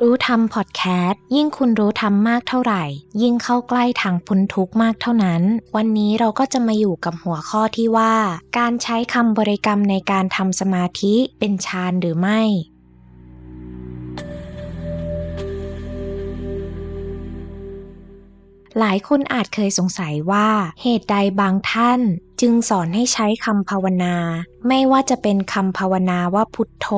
รู้ทำพอดแคสต์ยิ่งคุณรู้ทำมากเท่าไหร่ ยิ่งเข้าใกล้ทางพ้นทุกข์มากเท่านั้น วันนี้เราก็จะมาอยู่กับหัวข้อที่ว่า การใช้คำบริกรรมในการทำสมาธิเป็นฌานหรือไม่ หลายคนอาจเคยสงสัยว่าเหตุใดบางท่านจึงสอนให้ใช้คำภาวนา ไม่ว่าจะเป็นคำภาวนาว่าพุทโธ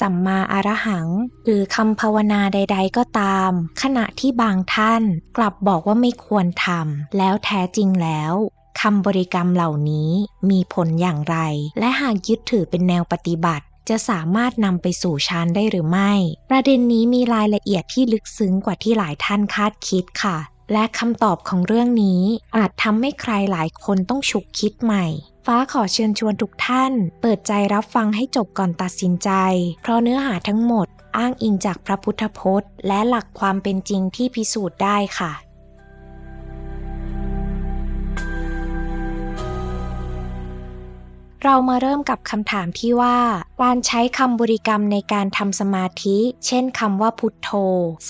สัมมาอรหัง หรือคำภาวนาใด ๆ ก็ตาม ขณะที่บางท่านกลับบอกว่าไม่ควรทำแล้วแท้จริงแล้วคำบริกรรมเหล่านี้มีผลอย่างไร และหากยึดถือเป็นแนวปฏิบัติ จะสามารถนำไปสู่ฌานได้หรือไม่ ประเด็นนี้มีรายละเอียดที่ลึกซึ้งกว่าที่หลายท่านคาดคิดค่ะ และคำตอบของเรื่องนี้อาจทำให้ใครหลายคนต้องฉุกคิดใหม่ ฟ้าขอเชิญชวนทุกท่าน เปิดใจรับฟังให้จบก่อนตัดสินใจ เพราะเนื้อหาทั้งหมด อ้างอิงจากพระพุทธพจน์ และหลักความเป็นจริงที่พิสูจน์ได้ค่ะ เรามาเริ่มกับคำถามที่ว่า การใช้คำบริกรรมในการทำสมาธิ เช่นคำว่าพุทโธ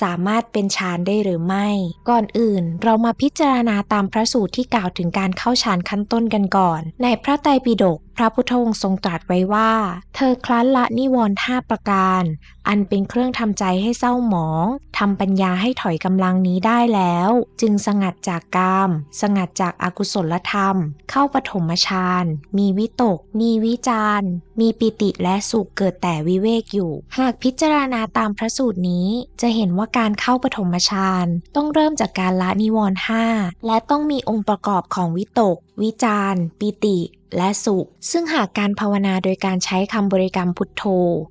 สามารถเป็นฌานได้หรือไม่ ก่อนอื่น เรามาพิจารณาตามพระสูตรที่กล่าวถึงการเข้าฌานขั้นต้นกันก่อน ในพระไตรปิฎก พระพุทธองค์ทรงตรัสไว้ว่า เธอคลั้นละนิวรณ์ห้าประการ อันเป็นเครื่องทำใจให้เศร้าหมองทำปัญญาให้ถอยกำลังนี้ได้แล้ว จึงสงัดจากกาม สงัดจากอากุศลธรรม เข้าปฐมฌานมีวิตก มีวิจารมีปิติและสุขเกิดแต่วิเวกอยู่ หากพิจารณาตามพระสูตรนี้จะเห็นว่าการเข้าปฐมฌานต้องเริ่มจากการละนิวรณ์ห้าและต้องมีองค์ประกอบของวิตก วิจารปิติและสุข ซึ่งหากการภาวนาโดยการใช้คำบริกรรมพุทโธ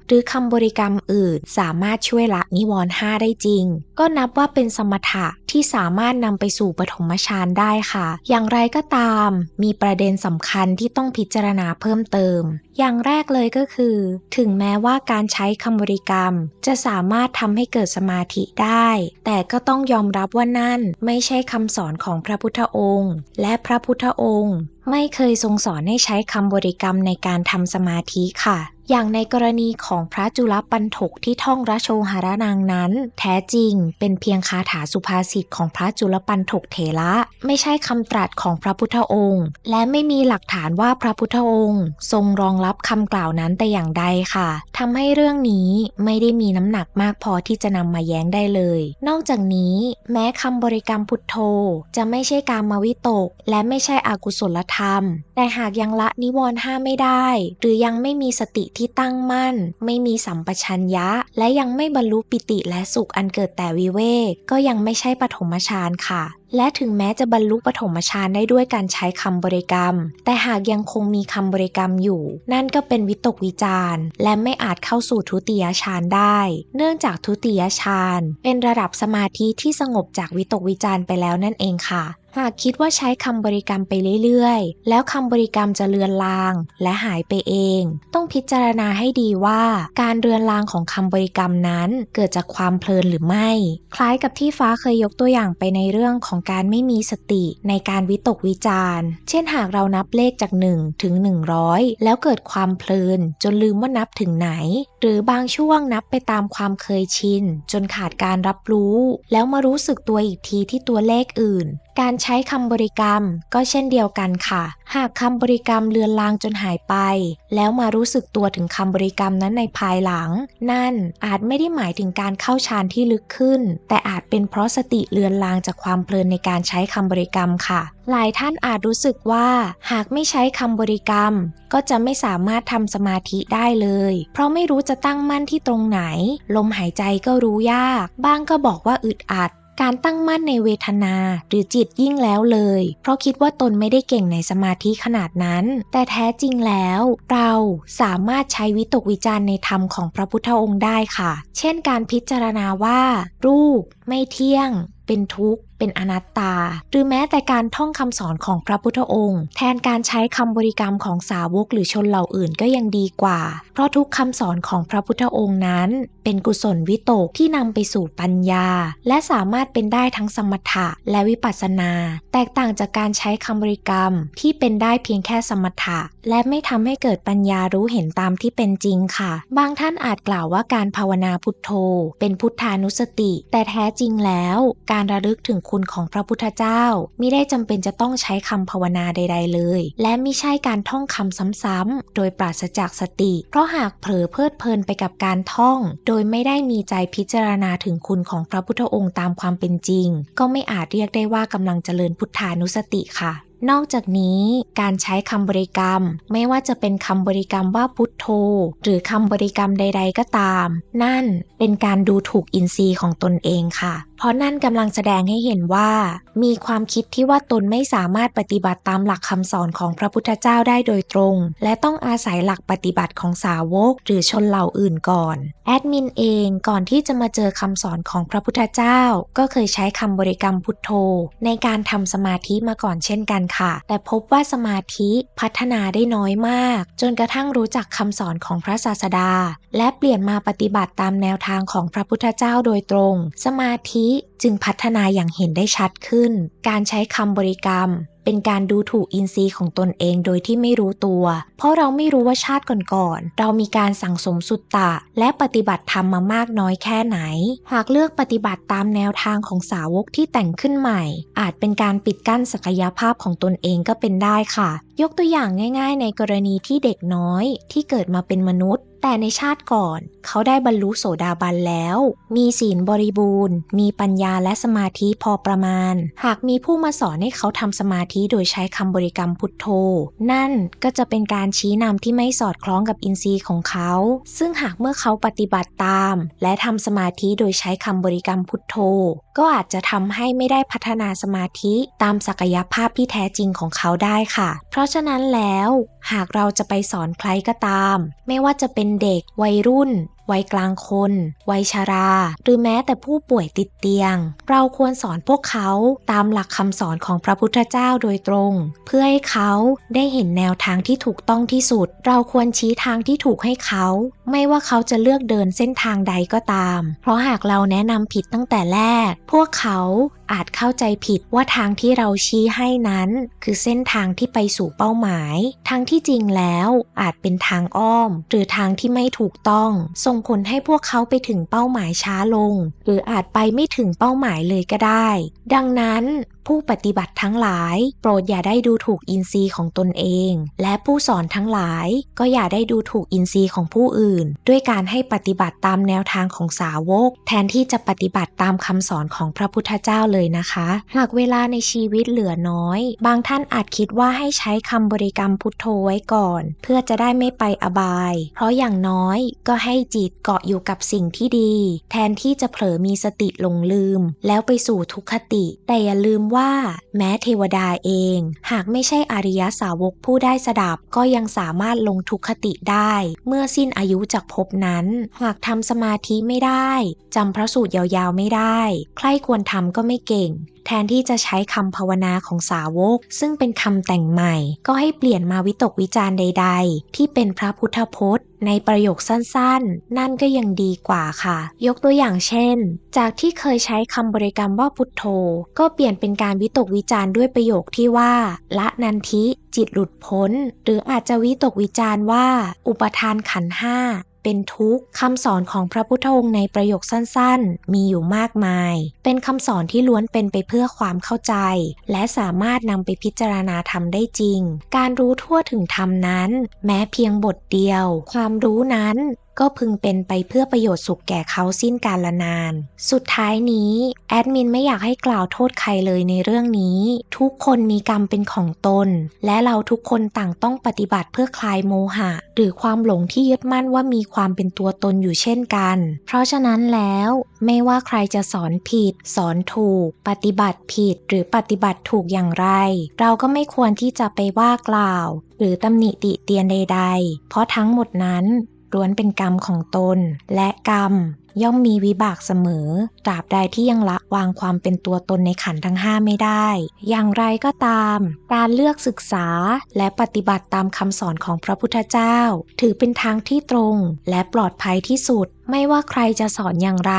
หรือคำบริกรรมอื่น สามารถช่วยละนิวรณ์ห้าได้จริง ก็นับว่าเป็นสมถะ ที่สามารถนำไปสู่ปฐมฌานได้ค่ะ อย่างไรก็ตาม มีประเด็นสำคัญที่ต้องพิจารณาเพิ่มเติม อย่างแรกเลยก็คือ ถึงแม้ว่าการใช้คำบริกรรม จะสามารถทำให้เกิดสมาธิได้ แต่ก็ต้องยอมรับว่านั่นไม่ใช่คำสอนของพระพุทธองค์ และพระพุทธองค์ ไม่เคยทรงสอนให้ใช้คำบริกรรมในการทำสมาธิค่ะ อย่างในกรณีของพระจุลปันถกที่ท่องระโชหารนางนั้น แท้จริงเป็นเพียงคาถาสุภาษิตของพระจุลปันถกเถระไม่ใช่คำตรัสของพระพุทธองค์ และไม่มีหลักฐานว่าพระพุทธองค์ ทรงรองรับคำกล่าวนั้นแต่อย่างใดค่ะทำให้เรื่องนี้ไม่ได้มีน้ำหนักมากพอที่จะนำมาแย้งได้เลย นอกจากนี้แม้คำบริกรรมพุทโธ จะไม่ใช่การมาวิตก และไม่ใช่อากุศลธรรม แต่หากยังละนิวรณ์ห้าไม่ได้ หรือยังไม่มีสติที่ตั้งมั่น ไม่มีสัมปชัญญะ และยังไม่บรรลุปิติและสุขอันเกิดแต่วิเวก ก็ยังไม่ใช่ปฐมฌานค่ะและถึงแม้จะบรรลุปฐมฌานได้ด้วยการใช้คำบริกรรม แต่หากยังคงมีคำบริกรรมอยู่ นั่นก็เป็นวิตกวิจารณ์และไม่อาจเข้าสู่ทุติยฌานได้ เนื่องจากทุติยฌานเป็นระดับสมาธิที่สงบจากวิตกวิจารณ์ไปแล้วนั่นเองค่ะ หากคิดว่าใช้คำบริกรรมไปเรื่อยๆ แล้วคำบริกรรมจะเลือนลาง และหายไปเอง ต้องพิจารณาให้ดีว่า การเรือนลางของคำบริกรรมนั้นเกิดจากความเพลินหรือไม่ คล้ายกับที่ฟ้าเคยยกตัวอย่างไปในเรื่องของการไม่มีสติในการวิตกวิจารณ์ เช่นหากเรานับเลขจาก 1 ถึง 100 แล้วเกิดความเพลิน จนลืมว่านับถึงไหน หรือบางช่วงนับไปตามความเคยชิน จนขาดการรับรู้ แล้วมารู้สึกตัวอีกทีที่ตัวเลขอื่น การใช้คำบริกรรมก็เช่นเดียวกันค่ะ หากคำบริกรรมเลือนลางจนหายไป แล้วมารู้สึกตัวถึงคำบริกรรมนั้นในภายหลัง นั่นอาจไม่ได้หมายถึงการเข้าฌานที่ลึกขึ้น แต่อาจเป็นเพราะสติเลือนลางจากความเพลินในการใช้คำบริกรรมค่ะ หลายท่านอาจรู้สึกว่า หากไม่ใช้คำบริกรรม ก็จะไม่สามารถทำสมาธิได้เลย เพราะไม่รู้จะตั้งมั่นที่ตรงไหน ลมหายใจก็รู้ยาก บ้างก็บอกว่าอึดอัด การตั้งมั่นในเวทนาหรือจิตยิ่งแล้วเลย เพราะคิดว่าตนไม่ได้เก่งในสมาธิขนาดนั้น แต่แท้จริงแล้ว เราสามารถใช้วิตกวิจารณ์ในธรรมของพระพุทธองค์ได้ค่ะ เช่นการพิจารณาว่า รูป ไม่เที่ยง เป็นทุกข์เป็นอนัตตา หรือแม้แต่การท่องคำสอนของพระพุทธองค์ แทนการใช้คำบริกรรมของสาวกหรือชนเหล่าอื่นก็ยังดีกว่า เพราะทุกคำสอนของพระพุทธองค์นั้น เป็นกุศลวิตกที่นำไปสู่ปัญญา และสามารถเป็นได้ทั้งสมถะและวิปัสสนา แตกต่างจากการใช้คำบริกรรมที่เป็นได้เพียงแค่สมถะ และไม่ทำให้เกิดปัญญารู้เห็นตามที่เป็นจริงค่ะ บางท่านอาจกล่าวว่าการภาวนาพุทโธ เป็นพุทธานุสติ แต่แท้จริงแล้ว การระลึกถึงคุณของพระพุทธเจ้ามิได้จำเป็นจะต้องใช้คำภาวนาใด ๆ เลย และมิใช่การท่องคำซ้ำๆโดยปราศจากสติ เพราะหากเผลอเพลิดเพลินไปกับการท่อง โดยไม่ได้มีใจพิจารณาถึงคุณของพระพุทธองค์ตามความเป็นจริง ก็ไม่อาจเรียกได้ว่ากำลังเจริญพุทธานุสติค่ะ นอกจากนี้การใช้คำบริกรรม ไม่ว่าจะเป็นคำบริกรรมว่าพุทโธ หรือคำบริกรรมใด ๆ ก็ตาม นั่นเป็นการดูถูกอินทรีย์ของตนเองค่ะ เพราะนั่นกำลังแสดงให้เห็นว่า มีความคิดที่ว่าตนไม่สามารถปฏิบัติตามหลักคำสอนของพระพุทธเจ้าได้โดยตรง และต้องอาศัยหลักปฏิบัติของสาวก หรือชนเหล่าอื่นก่อน แอดมินเองก่อนที่จะมาเจอคำสอนของพระพุทธเจ้า ก็เคยใช้คำบริกรรมพุทโธ ในการทำสมาธิมาก่อนเช่นกันค่ะ แต่พบว่าสมาธิพัฒนาได้น้อยมาก จนกระทั่งรู้จักคำสอนของพระศาสดา และเปลี่ยนมาปฏิบัติตามแนวทางของพระพุทธเจ้าโดยตรง สมาธิจึงพัฒนาอย่างเห็นได้ชัดขึ้น การใช้คำบริกรรม เป็นการดูถูกอินทรีย์ของตนเองโดยที่ไม่รู้ตัว เพราะเราไม่รู้ว่าชาติก่อนๆ เรามีการสั่งสมสุตตะ และปฏิบัติธรรมมามากน้อยแค่ไหน หากเลือกปฏิบัติตามแนวทางของสาวกที่แต่งขึ้นใหม่ อาจเป็นการปิดกั้นศักยภาพของตนเองก็เป็นได้ค่ะ ยกตัวอย่างง่าย ๆ ในกรณีที่เด็กน้อยที่เกิดมาเป็นมนุษย์ แต่ในชาติก่อน เขาได้บรรลุโสดาบันแล้ว มีศีลบริบูรณ์ มีปัญญาและสมาธิพอประมาณ หากมีผู้มาสอนให้เขาทำสมาธิโดยใช้คำบริกรรมพุทโธ นั่นก็จะเป็นการชี้นำที่ไม่สอดคล้องกับอินทรีย์ของเขา ซึ่งหากเมื่อเขาปฏิบัติตาม และทำสมาธิโดยใช้คำบริกรรมพุทโธ ก็อาจจะทำให้ไม่ได้พัฒนาสมาธิตามศักยภาพที่แท้จริงของเขาได้ค่ะ เพราะะฉะนั้นแล้ว หากเราจะไปสอนใครก็ตาม ไม่ว่าจะเป็นเด็ก วัยรุ่น วัยกลางคน วัยชารา หรือแม้แต่ผู้ป่วยติดเตียง เราควรสอนพวกเขาตามหลักคำสอนของพระพุทธเจ้าโดยตรง เพื่อให้เขาได้เห็นแนวทางที่ถูกต้องที่สุด เราควรชี้ทางที่ถูกให้เขา ไม่ว่าเขาจะเลือกเดินเส้นทางใดก็ตาม เพราะหากเราแนะนำผิดตั้งแต่แรก พวกเขาอาจเข้าใจผิดว่าทางที่เราชี้ให้นั้น คือเส้นทางที่ไปสู่เป้าหมาย ทั้งที่ที่จริงแล้วอาจเป็นทางอ้อม หรือทางที่ไม่ถูกต้อง ส่งผลให้พวกเขาไปถึงเป้าหมายช้าลง หรืออาจไปไม่ถึงเป้าหมายเลยก็ได้ ดังนั้น ผู้ปฏิบัติทั้งหลาย โปรดอย่าได้ดูถูกอินทรีย์ของตนเอง และผู้สอนทั้งหลาย ก็อย่าได้ดูถูกอินทรีย์ของผู้อื่น ด้วยการให้ปฏิบัติตามแนวทางของสาวก แทนที่จะปฏิบัติตามคำสอนของพระพุทธเจ้าเลยนะคะ หากเวลาในชีวิตเหลือน้อย บางท่านอาจคิดว่าให้ใช้คำบริกรรมพุทโธไว้ก่อน เพื่อจะได้ไม่ไปอบาย เพราะอย่างน้อยก็ให้จิตเกาะอยู่กับสิ่งที่ดี แทนที่จะเผลอมีสติหลงลืม แล้วไปสู่ทุกขติ แต่อย่าลืมว่าว่า แม้เทวดาเอง หากไม่ใช่อริยสาวกผู้ได้สดับก็ยังสามารถลงทุกขติได้ เมื่อสิ้นอายุจากภพนั้น หากทำสมาธิไม่ได้จำพระสูตรยาวๆไม่ได้ ใครควรทำก็ไม่เก่ง แทนที่จะใช้คำภาวนาของสาวก ซึ่งเป็นคำแต่งใหม่ ก็ให้เปลี่ยนมาวิตกวิจารณ์ใด ๆ ที่เป็นพระพุทธพจน์ในประโยคสั้นๆ นั่นก็ยังดีกว่าค่ะ ยกตัวอย่างเช่น จากที่เคยใช้คำบริกรรมว่าพุทโธ ก็เปลี่ยนเป็นการวิตกวิจารณ์ด้วยประโยคที่ว่า ละนันทิ จิตหลุดพ้น หรืออาจจะวิตกวิจารณ์ว่า อุปทานขันห้า เป็นทุกข์คำสอนของพระพุทธองค์ในประโยคสั้นๆ มีอยู่มากมาย เป็นคำสอนที่ล้วนเป็นไปเพื่อความเข้าใจ และสามารถนำไปพิจารณาธรรมได้จริง การรู้ทั่วถึงธรรมนั้น แม้เพียงบทเดียว ความรู้นั้น ก็พึงเป็นไปเพื่อประโยชน์สุขแก่เขาสิ้นกาลนาน สุดท้ายนี้ แอดมินไม่อยากให้กล่าวโทษใครเลยในเรื่องนี้ ทุกคนมีกรรมเป็นของตน และเราทุกคนต่างต้องปฏิบัติเพื่อคลายโมหะ หรือความหลงที่ยึดมั่นว่ามีความเป็นตัวตนอยู่เช่นกัน เพราะฉะนั้นแล้วไม่ว่าใครจะสอนผิด สอนถูก ปฏิบัติผิดหรือปฏิบัติถูกอย่างไร เราก็ไม่ควรที่จะไปว่ากล่าว หรือตำหนิติเตียนใด ๆ เพราะทั้งหมดนั้น ล้วนเป็นกรรมของตน และกรรมย่อมมีวิบากเสมอ ตราบใดที่ยังละวางความเป็นตัวตนในขันทั้งห้าไม่ได้ อย่างไรก็ตาม การเลือกศึกษาและปฏิบัติตามคำสอนของพระพุทธเจ้า ถือเป็นทางที่ตรงและปลอดภัยที่สุดไม่ว่าใครจะสอนอย่างไร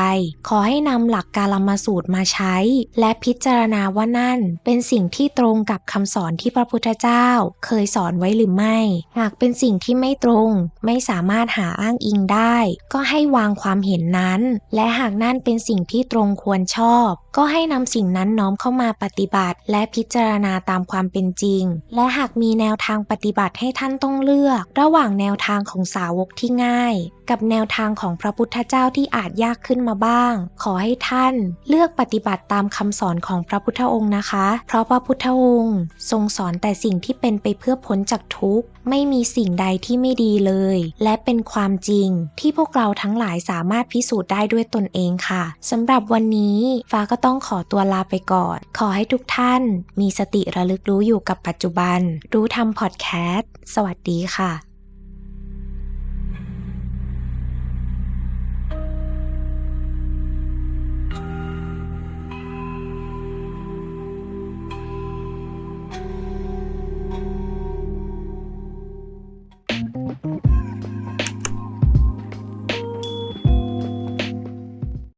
ขอให้นำหลักการมาสูตรมาใช้ และพิจารณาว่านั่น เป็นสิ่งที่ตรงกับคำสอนที่พระพุทธเจ้า เคยสอนไว้หรือไม่ หากเป็นสิ่งที่ไม่ตรง ไม่สามารถหาอ้างอิงได้ ก็ให้วางความเห็นนั้น และหากนั่นเป็นสิ่งที่ตรงควรชอบ ก็ให้นำสิ่งนั้นน้อมเข้ามาปฏิบัติ และพิจารณาตามความเป็นจริง และหากมีแนวทางปฏิบัติให้ท่านต้องเลือก ระหว่างแนวทางของสาวกที่ง่าย กับแนวทางของพระพุทธเจ้าที่อาจยากขึ้นมาบ้าง ขอให้ท่าน เลือกปฏิบัติตามคำสอนของพระพุทธองค์นะคะ เพราะพระพุทธองค์ ทรงสอนแต่สิ่งที่เป็นไปเพื่อพ้นจากทุกข์ไม่มีสิ่งใดที่ไม่ดีเลย และเป็นความจริงที่พวกเราทั้งหลายสามารถพิสูจน์ได้ด้วยตนเองค่ะสำหรับวันนี้ฟ้าก็ต้องต้องขอตัวลาไปก่อน ขอให้ทุกท่านมีสติระลึกรู้อยู่กับปัจจุบัน รู้ทำพอดแคสต์ สวัสดีค่ะ